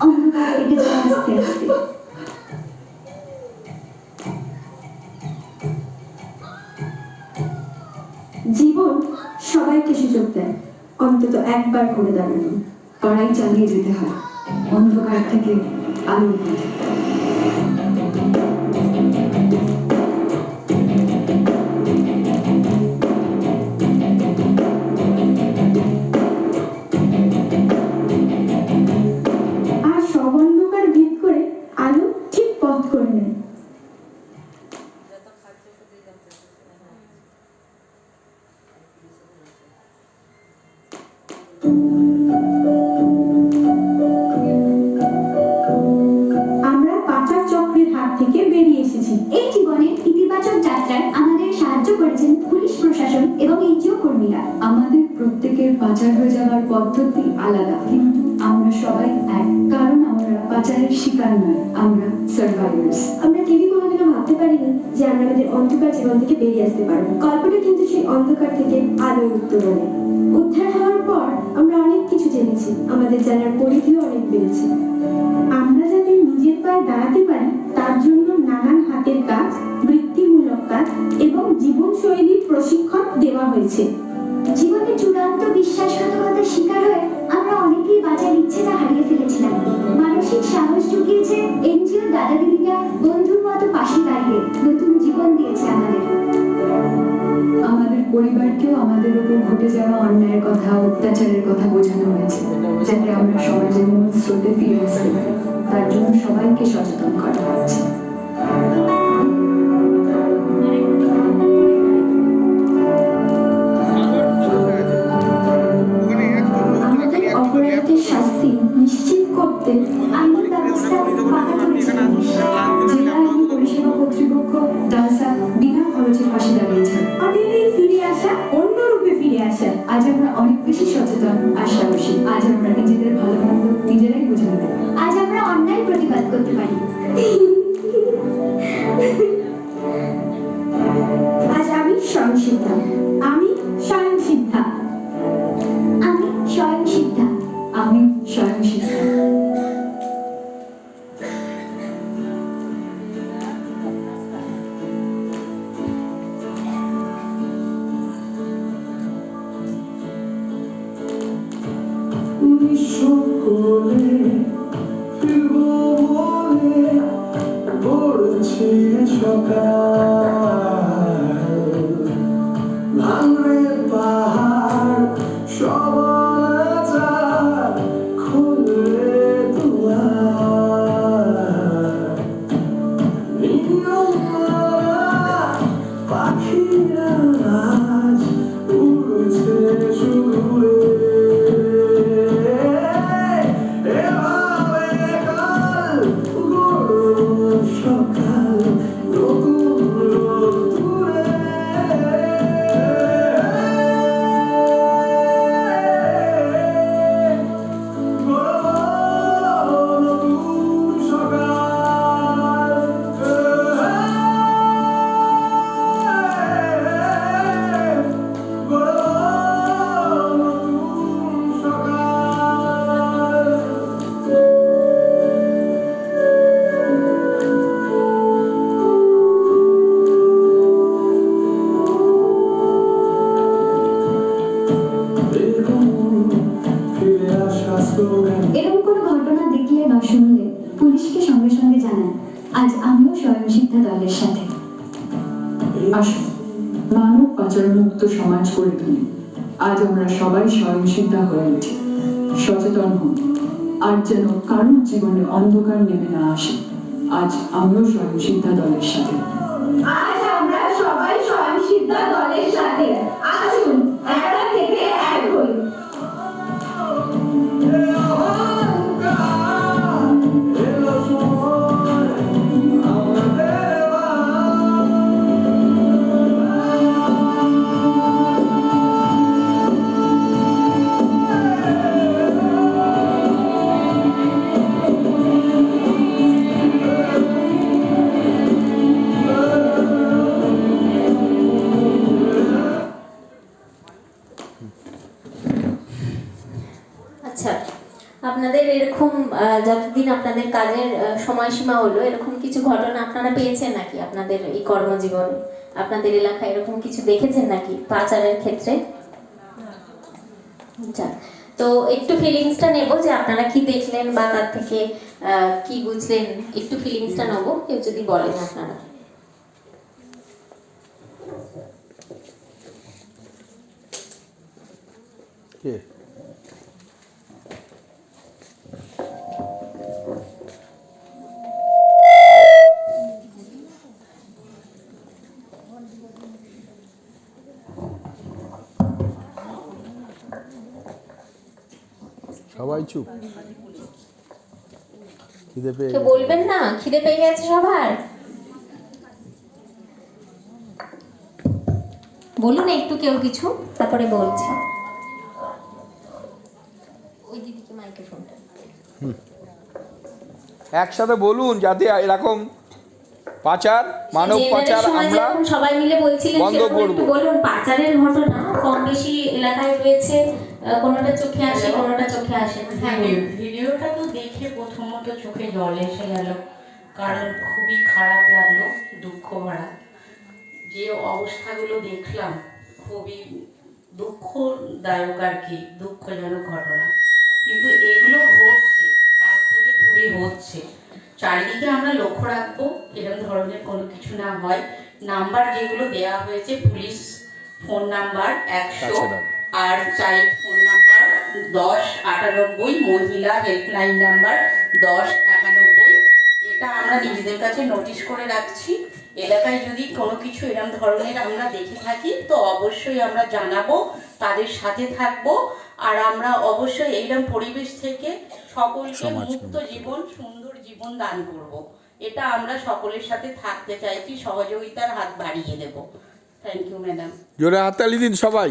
আস্তে আস্তে জীবন সবাইকে সুযোগ দেয়। অন্তত একবার করে দাঁড়ানো। লড়াই চালিয়ে যেতে হয়। অন্ধকার থেকে আলোর পথে পাচার হয়ে যাওয়ার পদ্ধতি আলাদা। কিন্তু আমরা সবাই এক। কারণ আমরা পাচারের শিকার নয়, আমরা সার্ভাইভার্স আমরা কেউই কোনোদিনও ভাবতে পারিনি যে আমরা আমাদের অন্ধকার জীবন থেকে বেরিয়ে আসতে পারব। গল্পটা কিন্তু সেই অন্ধকার থেকে আলোর উত্তরণে উদ্ধার হওয়ার পর আমরা অনেক কিছু জেনেছি। আমাদের জানার পরিধিও অনেক বেড়েছে। আমরা যাতে নিজের পায়ে দাঁড়াতে পারি, তার জন্য নানান হাতের কাজ, বৃত্তিমূলক কাজ এবং জীবনশৈলীর প্রশিক্ষণ দেওয়া হয়েছে। জীবনের চূড়ান্ত বিশ্বাসঘাতকতার শিকার হয়ে আমরা অনেকেই বাঁচার ইচ্ছেটা হারিয়ে ফেলেছিলাম। মানসিক সাহস জুগিয়েছে এনজিও দাদা দিদিরা বন্ধুর মতো পাশে দাঁড়িয়ে নতুন জীবন দিয়েছে আমাদের। আমাদের পরিবারকেও আমাদের উপর ঘটে যাওয়া অন্যায়ের কথা, অত্যাচারের কথা বোঝানো হয়েছে, যাতে আমরা সমাজের মূল স্রোতে ফিরে আসতে পারি। তার জন্য সবাইকে সচেতন করা হচ্ছে। করতে। আইনি ব্যবস্থা পাকা করেছিলেন জেলা আইনি পরিষেবা কর্তৃপক্ষ ডালসা বিনা খরচে ফাঁসি দাঁড়িয়েছেন আমাদের ফিরে আসা অন্য রূপে ফিরে আসা। আজ আমরা অনেক বেশি সচেতন আর সাহসী আজ আমরা নিজেদের ভালো মন্দ নিজেরাই বুঝে নিতে আজ আমরা অন্যায় প্রতিবাদ করতে পারি। আজ আমি স্বয়ং আমি স্বয়ং সকলে ফিরবো বলে পড়ছে সকাল। আজ আমিও স্বয়ং সিদ্ধা দলের সাথে। আসুন, মানব পাচার মুক্ত সমাজ গড়ে তুলি। আজ আমরা সবাই স্বয়ংসিদ্ধা হয়ে উঠি। সচেতন হন। আর যেন কারোর জীবনে অন্ধকার নেমে না আসে, আজ আমিও স্বয়ংসিদ্ধা দলের সাথে। আজ আমরা সবাই স্বয়ং সিদ্ধা দলের সাথে। আসুন একটা থেকে এক হই। এরকম যতদিন আপনাদের কাজের সময়সীমা হলো, এরকম কিছু ঘটনা আপনারা পেয়েছেন নাকি আপনাদের এই কর্মজীবনে? আপনাদের এলাকায় এরকম কিছু দেখেছেন নাকি পাচারের ক্ষেত্রে? তো একটু ফিলিংসটা নেব যে আপনারা কি দেখলেন বা তার থেকে কি বুঝলেন? একটু ফিলিংসটা নেব, কেউ যদি বলেন আপনারা। কে? সবাই চুপ। খিদে পেয়ে কেউ। বলবেন না? খিদে পেয়ে গেছে সবার? বলুন একটু কেউ কিছু তারপরে বলছি। ওই দিদিকে মাইক্রোফোনটা। একসাথে বলুন যাতে এরকম পাচার মানব পাচার আমরা সবাই মিলে বলছিলেন বন্ধ করব। বলুন পাচারের ঘটনা কম বেশি এলাকায় রয়েছে কোনোটা চোখে আসে কোনোটা চোখে আসে না। হ্যাঁ ভিডিওটা তো দেখে প্রথমত চোখে জল এসে গেল। কারণ খুবই খারাপ লাগল দুঃখ ভরা। যে অবস্থাগুলো দেখলাম খুবই দুঃখদায়ক আর কি দুঃখজনক ঘটনা। কিন্তু এগুলো ঘটছে বাস্তবে খুবই হচ্ছে চারিদিকে আমরা লক্ষ্য রাখব এরকম ধরনের কোনো কিছু না হয়। নাম্বার যেগুলো দেওয়া হয়েছে পুলিশ ফোন নাম্বার একশো। আর চাইল্ড ফোন নাম্বার দশ আটানব্বই মহিলা হেল্পলাইন নাম্বার দশ একানব্বই। এটা আমরা নিজেদের কাছে নোটিশ করে রাখছি। এলাকায় যদি কোনো কিছু এরকম ধরনের আমরা দেখে থাকি তো অবশ্যই আমরা জানাব তাদের সাথে থাকব। আর আমরা অবশ্যই এইরকম পরিবেশ থেকে সকলকে মুক্ত জীবন সুন্দর জীবন দান করব। এটা আমরা সকলের সাথে থাকতে চাইছি সহযোগিতার হাত বাড়িয়ে দেব। থ্যাংক ইউ ম্যাডাম জোরে হাততালি দিন সবাই।